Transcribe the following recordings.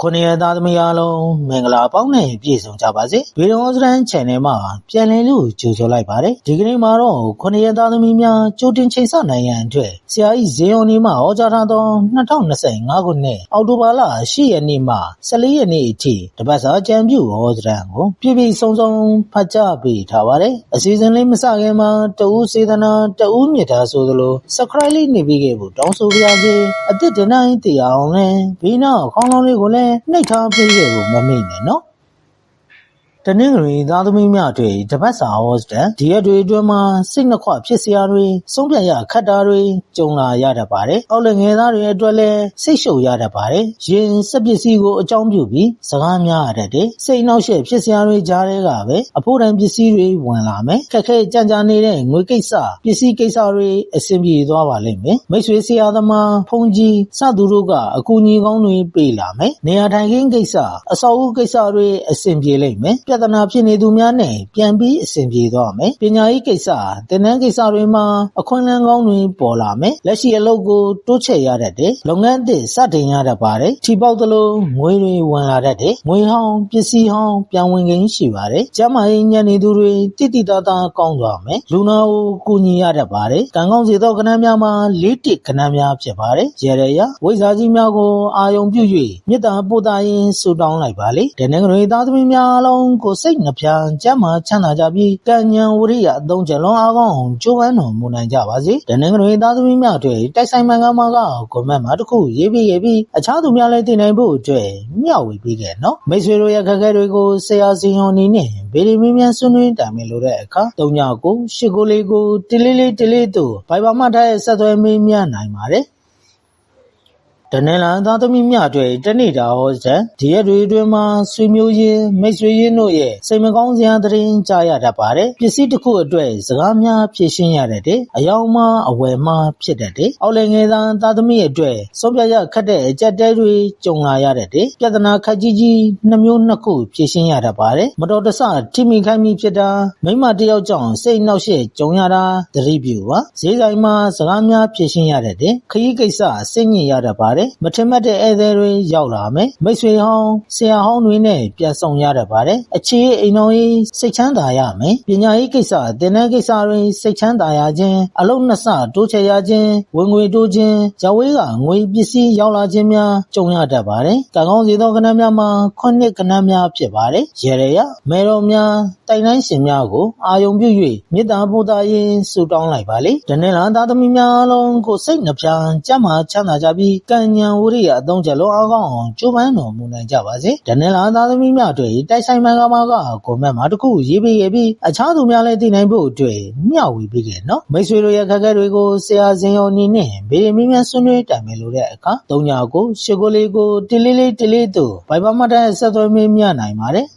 ခုနှစ်ရက်သားသမီးအားလုံးမင်္ဂလာပေါင်းနဲ့ပြည့်စုံကြပါစေဗီဒီယိုစတန် channel မှာပြန်လည်လို့ကြိုဆိုလိုက်ပါတယ်ဒီကနေ့မှာတော့ခုနှစ်ရက်သားသမီးများကြိုတင်ချိန်ဆနိုင်ရန်အတွက်ဆရာကြီးဇေယျော်နီမှဟောကြားထားသော2025ခုနှစ်အောက်တိုဘာလ10ရက်နေ့မှ14ရက်နေ့အထိတပတ်စာကြံပြုဟောစတန်ကိုပြည့်ပြည့်စုံစုံဖတ်ကြားပေးထားပါတယ်အစီအစဉ်လေးမစခင်မှာတဦးစေတနာတဦးမြတ်တာဆိုသလို subscribe လေးနေပြီးခဲ့ဖို့တောင်းဆိုပါရစေအသစ်တနိုင်တရားအောင်လဲဘေးနောက်ခေါင်းလုံးလေးကိုလည်းနှိပ်ထားပေးခဲ့ဖို့မမေ့နဲ့နော် တနင်္ဂနွေသားသမီးများတွေတပတ်စာဟောစတန်ဒီရက်တွေအတွင်းမှာစိတ်နှခွဖြစ်စရာတွေဆုံးဖြတ်ရခက်တာတွေကြုံလာရတတ်ပါတယ်။အောက်လငယ်သားတွေအတွက်လည်းစိတ်ရှုပ်ရတတ်ပါတယ်။ရင်စက်ပစ္စည်းကိုအကြောင်းပြုပြီးစကားများရတတ်တယ်။စိတ်နှောက်ယှက်ဖြစ်စရာတွေကြားထဲကပဲအဖို့တန်ပစ္စည်းတွေဝင်လာမယ်။ခက်ခဲကြံ့ကြာနေတဲ့ငွေကိစ္စပစ္စည်းကိစ္စတွေအဆင်ပြေသွားပါလိမ့်မယ်။မိတ်ဆွေဆရာသမားဖုန်ကြီးစသူတို့ကအကူအညီကောင်းတွေပေးလာမယ်။နေရာထိုင်ခင်းကိစ္စအဆောက်အဦကိစ္စတွေအဆင်ပြေလိမ့်မယ်။ပြဿနာဖြစ်နေသူများနဲ့ပြန်ပြီးအဆင်ပြေသွားမယ်။ပညာရေးကိစ္စ၊သင်တန်းကိစ္စတွေမှာအခွင့်အလမ်းကောင်းတွေပေါ်လာမယ်။လက်ရှိအလုပ်ကိုတိုးချဲ့ရတတ်တယ်။လုပ်ငန်းအသစ်စတင်ရတတ်ပါတယ်။ထီပေါက်သလိုငွေတွေဝင်လာတတ်တယ်။ငွေဟောင်းပစ္စည်းဟောင်းပြန်ဝင်ကိန်းရှိပါတယ်။ကျန်းမာရေးညံ့နေသူတွေတိတိတသားကောင်းသွားမယ်။လူနာကိုကူညီရတတ်ပါတယ်။ကံကောင်းစေသောကဏ္ဍများမှာလေးတစ်ကဏ္ဍများဖြစ်ပါတယ်။ရေရရဝိဇ္ဇာကြီးများကိုအာယုံပြု၍မေတ္တာပို့သရင်းဆုတောင်းလိုက်ပါလေ။တနင်္ဂနွေသားသမီးများအလုံးကိုစိတ်နှဖျားကျမ်းမာချမ်းသာကြပြီးကံဉဏ်ဝရိယအသုံးချလွန်အားကောင်းအောင်ကြိုးပမ်းတော်မူနိုင်ကြပါစေ။တနင်္ဂနွေသားသမီးများတွေတိုက်ဆိုင်မှန်ကမှာကကွန်မန့်မှာတစ်ခုရေးပြီးရေးပြီးအခြားသူများလည်းသိနိုင်ဖို့အတွက်မျှဝေပေးခဲ့နော်။မိတ်ဆွေတို့ရဲ့ခက်ခဲတွေကိုဆရာစီယွန်နီနဲ့ဗီဒီမီမြန်ဆွနွေးတိုင်ပင်လို့တဲ့အခါ၃ညကိုရှစ်ကိုလေးကိုတလေးလေးတလေးတို့ဘိုင်ဘာမှထားရဲ့ဆက်သွယ်မေးမြန်းနိုင်ပါတယ်။ တနင်္လာသားသမီးများတွေတနေ့တာဟောစံဒီရက်တွေအတွင်းမှာဆွေမျိုးရင်းမိတ်ဆွေရင်းတို့ရဲ့စိတ်မကောင်းစရာသတင်းကြားရတတ်ပါတယ်ပစ္စည်းတစ်ခုအတွက်စကားများဖြည့်ရှင်းရတဲ့အယောင်မှအဝယ်မှဖြစ်တတ်တယ်အောက်လည်းငယ်သားသားသမီးအတွက်ဆုံးဖြတ်ရခက်တဲ့အကြက်တဲတွေကြုံလာရတဲ့ပြဿနာခက်ကြီးကြီးနှမျိုးနှစ်ခုဖြည့်ရှင်းရတတ်ပါတယ်မတော်တဆထိမိခိုင်းမိဖြစ်တာမိမတယောက်ကြောင့်စိတ်နှောက်ယှက်ကြုံရတာသတိပြုပါဈေးဆိုင်မှာစကားများဖြည့်ရှင်းရတဲ့ခရီးကိစ္စစိတ်ညစ်ရတတ်ပါတယ်ပါတယ်။မထင်မှတ်တဲ့ဧည့်သည်တွေရောက်လာမယ်။မိတ်ဆွေဟောင်းဆရာဟောင်းတွေနဲ့ပြန်ဆောင်ရတတ်ပါတယ်။အခြေအိမ်တော်ရေးစိတ်ချမ်းသာရမယ်။ပညာရေးကိစ္စသင်တန်းကိစ္စတွေစိတ်ချမ်းသာရခြင်းအလုံးနှစ်ဆတိုးချဲ့ရခြင်းဝင်ငွေတိုးခြင်းဇဝေးကငွေပစ္စည်းရောက်လာခြင်းများကြုံရတတ်ပါတယ်။ကံကောင်းစေသောကဏ္ဍများမှာခုနှစ်ကဏ္ဍများဖြစ်ပါတယ်။ရေရရမေတော်များတိုင်တိုင်းရှင်များကိုအာယုံပြု၍မေတ္တာပို့သရင်ဆုတောင်းလိုက်ပါလေ။တနေ့လာသားသမီးများအလုံးကိုစိတ်နှပြကြမ်းမှချမ်းသာကြပြီးကံဉဏ်ဝရိယအသုံးချက်လုံးအားကောင်းအောင်ကြိုးပမ်းတော်မူနိုင်ကြပါစေ။တနင်္လာသားသမီးများတို့တိုက်ဆိုင်မှန်ကမှာကကွန်မန့်မှာတခုရေးပေးခဲ့ပြီးအခြားသူများလည်းသိနိုင်ဖို့အတွက်မျှဝေပေးခဲ့နော်။မိတ်ဆွေတို့ရဲ့ခက်ခဲတွေကိုဆရာဇင်ယောနီနဲ့ဗေဒမီမြန်ဆွေးနွေးတိုင်ပင်လို့တဲ့အခါ၃ညကိုရှစ်ကိုလေးကိုတလေးလေးတလေးတို့ဘိုင်ဘာမတ်တဲ့ဆက်သွယ်မေးမြနိုင်ပါတယ်။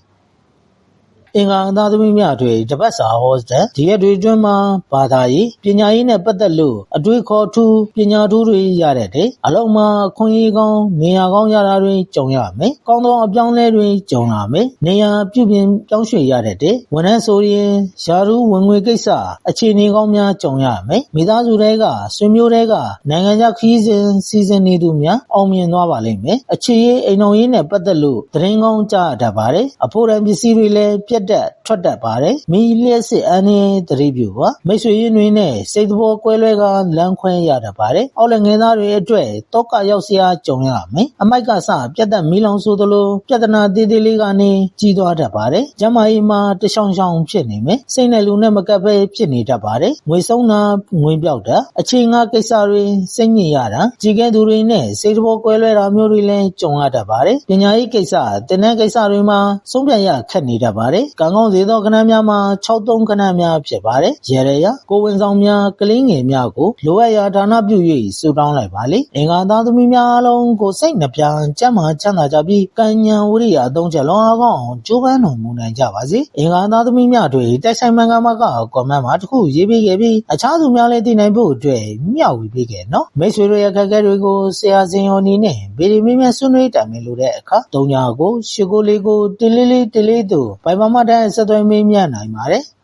အင်္ဂါအသားသမီးများတွေတပတ်စာဟောတဲ့ဒီရက်တွေအတွင်းမှာဘာသာရေးပညာရေးနဲ့ပတ်သက်လို့အတွေးခေါ်ထူးပညာထူးတွေရတဲ့အလုံးမှာခွင့်ရေးကောင်းနေရာကောင်းရတာတွေကြုံရမယ်။ကောင်းသောအပြောင်းလဲတွေကြုံလာမယ်။နေရာပြုပြင်ပြောင်းရွှေ့ရတဲ့ဝန်ထမ်းဆိုရင်ယာရုဝင်ငွေကိစ္စအခြေအနေကောင်းများကြုံရမယ်။မိသားစုတွေကဆွေမျိုးတွေကနိုင်ငံခြားခီးစဉ်စီစဉ်နေသူများအောင်မြင်သွားပါလိမ့်မယ်။အခြေရေးအိမ်တော်ရေးနဲ့ပတ်သက်လို့သတင်းကောင်းကြားတတ်ပါတယ်။အဖို့တန်ပစ္စည်းတွေလည်းပြက်တက်ထွက်တတ်ပါတယ်။မီးလျှပ်စစ်အန္တရာယ်သတိပြုပါ။မိတ်ဆွေရင်းတွေနဲ့စိတ်သဘောကွဲလွဲကာလမ်းခွဲရတတ်ပါတယ်။အောက်လက်ငယ်သားတွေအတွက်သောကရောက်စရာကြုံရမယ်။အမိုက်ကစပြတ်သက်မီးလောင်ဆိုသလိုပြဿနာသေးသေးလေးကနေကြီးသွားတတ်ပါတယ်။ကျန်းမာရေးမှာတရှောင်ရှောင်ဖြစ်နေမယ်။စိတ်နဲ့လူနဲ့မကပ်ပဲဖြစ်နေတတ်ပါတယ်။ငွေဆုံးတာငွေပြောက်တာအခြေငါကိစ္စတွေစိတ်ညစ်ရတာကြီးကဲသူတွေနဲ့စိတ်သဘောကွဲလွဲတာမျိုးတွေလည်းကြုံရတတ်ပါတယ်။ပညာရေးကိစ္စတင်တဲ့ကိစ္စတွေမှာဆုံးဖြတ်ရခက်နေတတ်ပါတယ်။ကံကောင်းစေသောကဏ္ဍများမှာ63ကဏ္ဍများဖြစ်ပါတယ်။ရေရရကိုဝင်ဆောင်များကလေးငယ်များကိုလိုအပ်ရာဒါနပြု၍ဆုတောင်းလိုက်ပါလေ။အင်္ဂါသားသမီးများအလုံးကိုစိတ်နှပြကျမ်းမာချမ်းသာကြပြီးကံဉဏ်ဝရိယအသုံးချက်လွန်အားကောင်းအောင်ကြိုးပမ်းတော်မူနိုင်ကြပါစေ။အင်္ဂါသားသမီးများတွေတိုက်ဆိုင်မှန်ကမှကကွန်မန့်မှာတခုရေးပေးခဲ့ပြီးအခြားသူများလည်းသိနိုင်ဖို့အတွက်မျှဝေပေးခဲ့နော်။မိတ်ဆွေတို့ရဲ့ခက်ခဲတွေကိုဆရာစင်ယောနီနဲ့ဗီဒီမီမြန်ဆွေးနွေးတိုင်ပင်လို့တဲ့အခါ၃ညကိုရှစ်ကိုလေးကိုတလေးလေးတလေးတို့ဘိုင်ဘာမတန်ဆက်သွယ်မေးမြန်းနိုင်ပါတယ်။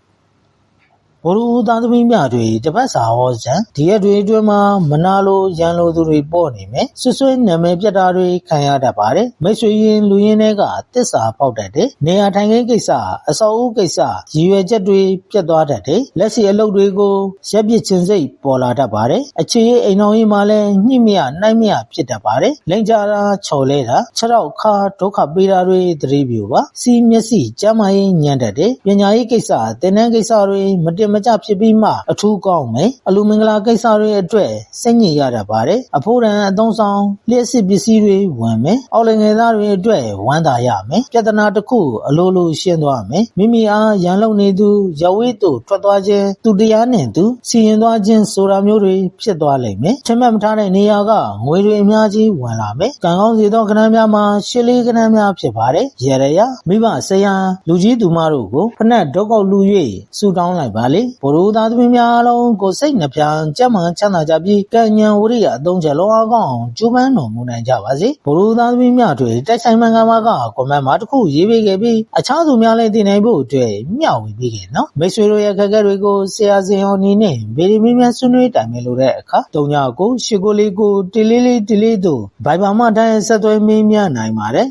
ဘိုလ်ဦးသားသမီးများတွေတပတ်စာဟောစံဒီရက်တွေအတွင်းမှာမနာလိုရန်လိုသူတွေပေါ့နေမယ်ဆွဆွဲနာမည်ပြတ်တာတွေခံရတတ်ပါတယ်မိတ်ဆွေရင်လူရင်းတွေကတစ္ဆာပေါက်တတ်တယ်နေရာထိုင်ခင်းကိစ္စအစောအဦကိစ္စရည်ရွယ်ချက်တွေပြတ်သွားတတ်တယ်လက်စီအလုပ်တွေကိုရက်ပစ်ခြင်းစိတ်ပေါ်လာတတ်ပါတယ်အခြေအိမ်တော်ကြီးမှာလည်းညှိမရနှိုက်မရဖြစ်တတ်ပါတယ်လိန်ကြတာချော်လဲတာခြေထောက်ခါဒုက္ခပေးတာတွေသတိပြုပါစီးမျက်စိကျမ်းမာရေးညံ့တတ်တယ်ပညာရေးကိစ္စသင်တန်းကိစ္စတွေမတင်မကျဖြစ်ပြီးမှအထူးကောင်းမယ်အလူမင်္ဂလာကိစ္စတွေအတွက်စိတ်ညစ်ရတတ်ပါတယ်အဖိုးတန်အသုံးဆောင်လျှက်စစ်ပစ္စည်းတွေဝင်မယ်အော်လငယ်သားတွေအတွက်ဝမ်းသာရမယ်ပြဿနာတစ်ခုအလိုလိုရှင်းသွားမယ်မိမိအားရန်လုံနေသူရဝိတုထွက်သွားခြင်းသူတရားနဲ့သူစီရင်သွားခြင်းဆိုတာမျိုးတွေဖြစ်သွားလိမ့်မယ်ချမှတ်မထားတဲ့နေရာကငွေတွေအများကြီးဝင်လာမယ်ကံကောင်းစေသောကဏ္ဍများမှာရှစ်လေးကဏ္ဍများဖြစ်ပါတယ်ရရရမိဘဆရာလူကြီးသူမတို့ကိုဖနက်ဒုက္ခလူ၍ဆူတောင်းလိုက်ပါလေဘိုလ်သားသမီးများအလုံးကိုစိတ်နှပြကြမ်းမှချမ်းသာကြပြီးကံဉဏ်ဝရိယအသုံးချက်လောအားကောင်းကျိုးပန်းတော်မူနိုင်ကြပါစေဘိုလ်သားသမီးများတွေတိုက်ဆိုင်မှန်ကန်မှာကကွန်မန့်မှာတစ်ခုရေးပေးခဲ့ပြီးအခြားသူများလည်းတင်နိုင်ဖို့အတွက်မျှဝေပေးခဲ့နော်မိတ်ဆွေတို့ရဲ့ခက်ခဲတွေကိုဆရာစင်အောင်နေနဲ့ဗေဒီမီမြန်ဆွေးနွေးတိုင်ပင်လို့တဲ့အခါတုံညာကိုရှီကိုလေးကိုတီလေးလေးတီလေးတို့ဘိုင်ဘာမတိုင်းဆက်သွဲမင်းများနိုင်ပါတယ်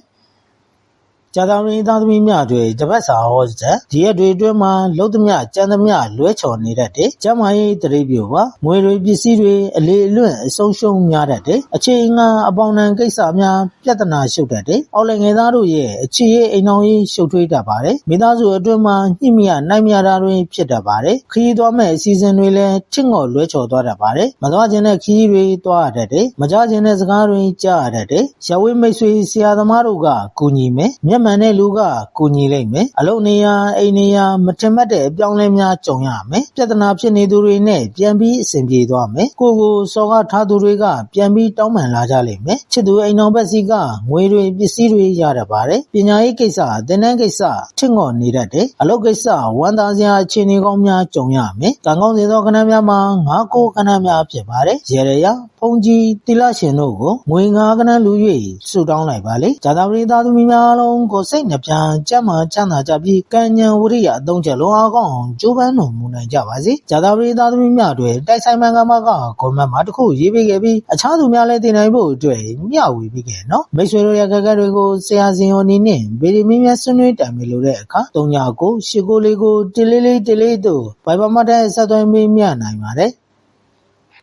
ကြာတောင်ရင်းသားသမီးများတွေတပတ်စာဟောချက်ဒီရက်တွေအတွင်းမှာလုံသမျှကြမ်းသမျှလွဲချော်နေတတ်တယ်။ကျမကြီးတရိပ်ပြပါငွေတွေပစ္စည်းတွေအလေအလွင့်အဆုံးရှုံးများတတ်တယ်။အခြေငါအပေါင်းတန်ကိစ္စများပြဿနာရှုပ်တတ်တယ်။အော်လည်းငယ်သားတို့ရဲ့အခြေရေးအိမ်အောင်ရေးရှုပ်ထွေးတတ်ပါတယ်။မိသားစုအတွင်းမှာညှိမရနိုင်မြတာတွေဖြစ်တတ်ပါတယ်။ခရီးသွားမဲ့အစီအစဉ်တွေလည်းချစ်ငော်လွဲချော်သွားတတ်ပါတယ်။မသွားခြင်းတဲ့ခရီးတွေသွားရတတ်တယ်။မကြားခြင်းတဲ့စကားတွေကြားရတတ်တယ်။ရဝေးမိတ်ဆွေဆရာသမားတို့ကကူညီမယ်။မျက်မှန်တဲ့လူက ကူညီလိမ့်မယ် အလုပ်နေရာ အိမ်နေရာ မထင်မှတ်တဲ့အပြောင်းလဲများ ကြုံရမယ် ပြဿနာဖြစ်နေသူတွေနဲ့ ပြန်ပြီးအဆင်ပြေသွားမယ် ကိုကိုစော်ကားထားသူတွေက ပြန်ပြီးတောင်းပန်လာကြလိမ့်မယ် ချစ်သူအိမ်တော်ဘက်စီက ငွေတွေ ပစ္စည်းတွေ ရတတ်ပါတယ် ပညာရေးကိစ္စ သင်တန်းကိစ္စထင်ငေါ်နေတတ်တယ် အလုပ်ကိစ္စဝန်သားစရာ အခြေအနေကောင်းများ ကြုံရမယ် ကံကောင်းစေသောခဏများမှာ ငါးကိုခဏများ ဖြစ်ပါတယ်ရေရရဖုန်ကြီးတိလရှင်တို့ကို ငွေ ငါးကဏ္ဍလူ၍ဆုတောင်းလိုက်ပါလေဇာတာပရိသသမီးများလုံးကို စိတ်နှပြကြမ်းမှချမ်းသာကြပြီး ကံဉဏ်ဝရိယအသုံးချက်လုံး အားကောင်းအောင် ကြိုးပမ်းတော်မူနိုင်ကြပါစေ။ဇာတာပရိသသမီးများတွေတိုက်ဆိုင်မှန်ကမကဂုံမတ်မှာတစ်ခုရေးပေးခဲ့ပြီး အခြားသူများလည်းတင်နိုင်ဖို့အတွက် မျှဝေပေးခဲ့နော်။မိတ်ဆွေတို့ရဲ့ခက်ခဲတွေကို ဆရာစင်ဟိုနေနဲ့ဗီဒီမီများဆွေးနွေးတိုင်ပင်လို့တဲ့အခါ၃ညကိုရှစ်ကိုလေးကိုတလေးလေးတလေးတို့ဘိုင်ဘာမတ်တဲ့ဆက်သွယ်မေးမြနိုင်ပါတယ်။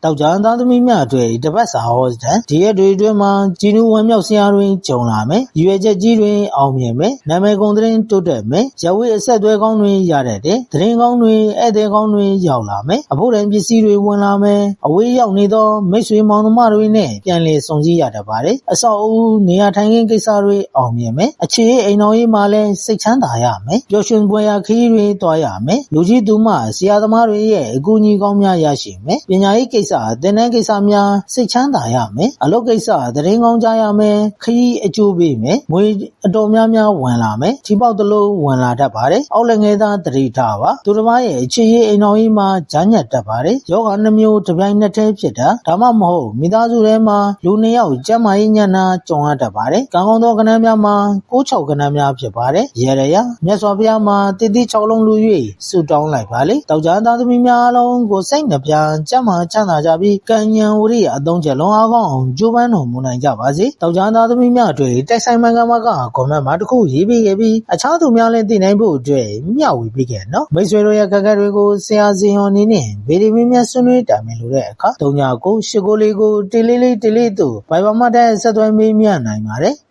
တောက်ကြသားသမီးများအတွက်တပတ်စာဟောတဲ့ဒီရက်တွေအတွင်းမှာဂျီနူဝမ်းမြောက်စရာတွင်ကြုံလာမယ်။ရွေချက်ကြီးတွင်အောင်မြင်မယ်။နာမည်ကုန်သတင်းတိုးတက်မယ်။ရဝိအဆက်သွဲကောင်းတွင်ရတတ်တယ်။သတင်းကောင်းတွင်ဧည့်သည်ကောင်းတွင်ရောက်လာမယ်။အဖို့တန်ပစ္စည်းတွေဝင်လာမယ်။အဝေးရောက်နေသောမိတ်ဆွေမောင်နှမတွေနဲ့ပြန်လည်ဆုံစည်းရတတ်ပါတယ်။အဆောက်အဦနေရာထိုင်ခင်းကိစ္စတွေအောင်မြင်မယ်။အခြေအိမ်တော်ရေးမှာလည်းစိတ်ချမ်းသာရမယ်။ပျော်ရွှင်ပွဲရာခရီးတွေတွားရမယ်။လူကြီးသူမဆရာသမားတွေရဲ့အကူအညီကောင်းများရရှိမယ်။ပညာရေးကိစ္စသင်တန်းကိစ္စများစိတ်ချမ်းသာရမယ်အလုပ်ကိစ္စသတင်းကောင်းကြားရမယ်ခရီးအကျိုးပေးမယ်ငွေအတော်များများဝင်လာမယ်ချီပေါက်တလို့ဝင်လာတတ်ပါတယ်အောက်လည်းငယ်သားတတိထားပါသူတစ်ပါးရဲ့အခြေရေးအိမ်တော်ကြီးမှာဂျာညက်တတ်ပါတယ်ယောဂနှမျိုးတစ်ပြိုင်နက်တည်းဖြစ်တာဒါမှမဟုတ်မိသားစုထဲမှာလူနှစ်ယောက်ကျန်းမာရေးညံ့နာကြုံရတတ်ပါတယ်ကံကောင်းသောကဏ္ဍများမှာကိုးချောက်ကဏ္ဍများဖြစ်ပါတယ်ရေရရမြတ်စွာဘုရားမှာတည်တည်၆လုံးလူ၍ဆုတောင်းလိုက်ပါလေတောက်ကြသားသမီးများအလုံးကိုစိတ်နှပြကျမ်းမာချမ်းသာကြပြီးကံဉဏ်ဝရိယအသုံးချက်လုံးအားကောင်းအောင်ကြိုးပမ်းတော်မူနိုင်ကြပါစေ။တောက်ကြသားသမီးများတွေတိုက်ဆိုင်မှန်ကမှကကွန်မန့်မှာတစ်ခုရေးပေးခဲ့ပြီးအခြားသူများလည်းသိနိုင်ဖို့အတွက်မျှဝေပေးခဲ့နော်။မိတ်ဆွေတို့ရဲ့ခက်ခဲတွေကိုဆရာစီဟော်နေနဲ့ဗီဒီမီများဆွေးနွေးတိုင်ပင်လို့တဲ့အခါတုံညာကိုရှစ်ကိုလေးကိုတေလေးလေးတေလေးတို့ဘိုင်ဘာမတ်တဲ့ဆက်သွယ်မေးမြန်းနိုင်ပါတယ်။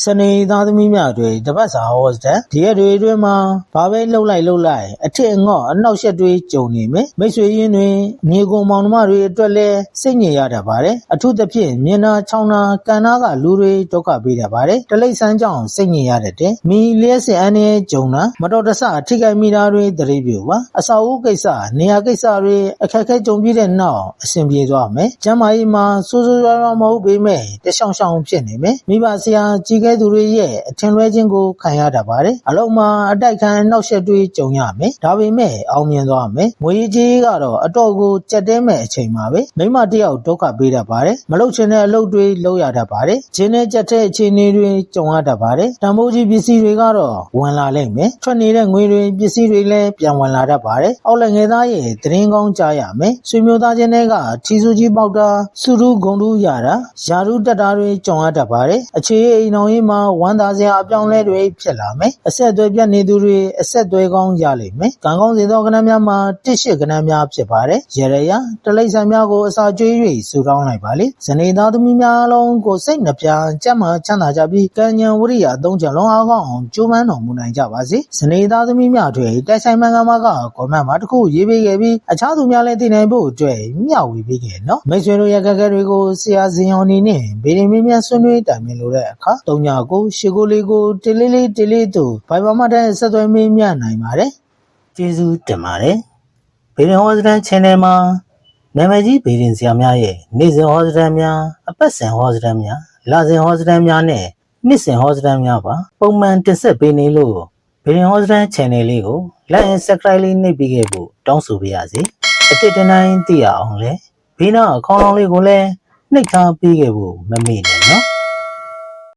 စနေသားသမီးများတွေတပတ်စာဟောစတဲ့ဒီရက်တွေအတွင်းမှာဘာပဲလှုပ်လိုက်လှုပ်လိုက်အထစ်အငေါ့အနောက်ရှက်တွေကြုံနေမယ်မိတ်ဆွေရင်းတွေညီကုံမောင်နှမတွေအတွက်လည်းစိတ်ညစ်ရတတ်ပါတယ်အထူးသဖြင့်မျက်နာချောင်းနာကန်နာကလူတွေဒုက္ခပေးတတ်ပါတယ်တလိษံကြောင့်စိတ်ညစ်ရတတ်တယ်မိလျက်စင်အနေကြုံတာမတော်တဆထိခိုက်မိတာတွေတရိပ်ပြပါအစာအုပ်ကိစ္စနေရာကိစ္စတွေအခက်အခဲကြုံပြီးတဲ့နောက်အဆင်ပြေသွားမယ်ကျမ်းမာရေးမှာစိုးစိုးရွားရွားမဟုတ်ပေမဲ့တရှောင်ရှောင်ဖြစ်နေမယ်မိဘဆရာကြီးခဲ့သူတွေရဲ့အထင်လွဲခြင်းကိုခံရတတ်ပါတယ်အလုံးမှာအတိုက်ခံနှောက်ယှက်တွေကြုံရမယ်ဒါပေမဲ့အောင်မြင်သွားမယ်ငွေကြီးကတော့အတော့ကိုကြက်တဲမဲ့အချိန်မှာပဲမိမတစ်ယောက်ဒုက္ခပေးတတ်ပါတယ်မလုပ်ချင်တဲ့အလုပ်တွေလုပ်ရတတ်ပါတယ်ဂျင်းနဲ့ကြက်တဲ့အခြေအနေတွေကြုံရတတ်ပါတယ်တန်ဖိုးကြီးပစ္စည်းတွေကတော့ဝင်လာလိမ့်မယ်ထွက်နေတဲ့ငွေတွေပစ္စည်းတွေလည်းပြန်ဝင်လာတတ်ပါတယ်အောက်လည်းငယ်သားရဲ့သတင်းကောင်းကြားရမယ်ဆွေမျိုးသားချင်းတွေကထီဆူကြီးပေါက်တာစုရူးဂုံတူးရတာယာရုတက်တာတွေကြုံရတတ်ပါတယ်အခြေအိမ်တော်ရေးမှာဝမ်းသာစရာအပြောင်းလဲတွေဖြစ်လာမယ်အဆက်အသွယ်ပြတ်နေသူတွေအဆက်အသွယ်ကောင်းရလိမ့်မယ်ကံကောင်းစေသောကဏ္ဍများမှာတစ်ရှိကဏ္ဍများဖြစ်ပါတယ်ရရရတလိ္ဆန်များကိုအစာကျွေး၍ဆူတောင်းလိုက်ပါလေဇနေသားသမီးများအလုံးကိုစိတ်နှပြကြမ်းမှချမ်းသာကြပြီးကံဉဏ်ဝရိယအသုံးချလုံးအားကောင်းအောင်ကြိုးပမ်းတော်မူနိုင်ကြပါစေဇနေသားသမီးများတွေတိုက်ဆိုင်မှန်ကန်မှာကကောမန့်မှာတစ်ခုရေးပေးခဲ့ပြီးအခြားသူများလည်းသိနိုင်ဖို့အတွက်မျှဝေပေးခဲ့နော်မိတ်ဆွေတို့ရကကဲတွေကိုဆရာဇင်ယော်နေနဲ့ဗေဒင်မင်းများဆွေးနွေးတိုင်ပင်လို့တဲ့အခါတုံညာကိုရှေကိုလေးကိုတလေးလေးတလေးတို့ဘိုင်ဘာမတဲ့ဆက်သွယ်မင်းမြနိုင်ပါတယ်ကျေးဇူးတင်ပါတယ်ဗေဒင်ဟောစတန် channel မှာနာမည်ကြီးဗေဒင်ဆရာများရဲ့နေ့စဉ်ဟောစတန်များအပတ်စဉ်ဟောစတန်များလစဉ်ဟောစတန်များနဲ့နှစ်စဉ်ဟောစတန်များပါပုံမှန်တင်ဆက်ပေးနေလို့ဗေဒင်ဟောစတန် channel လေးကို like and subscribe လေးနှိပ်ပေးခဲ့ဖို့တောင်းဆိုပါရစေအတစ်တနိုင်သိရအောင်လဲဘေးနာအကောင့်လေးကိုလည်းနှိပ်ထားပေးခဲ့ဖို့မမေ့နဲ့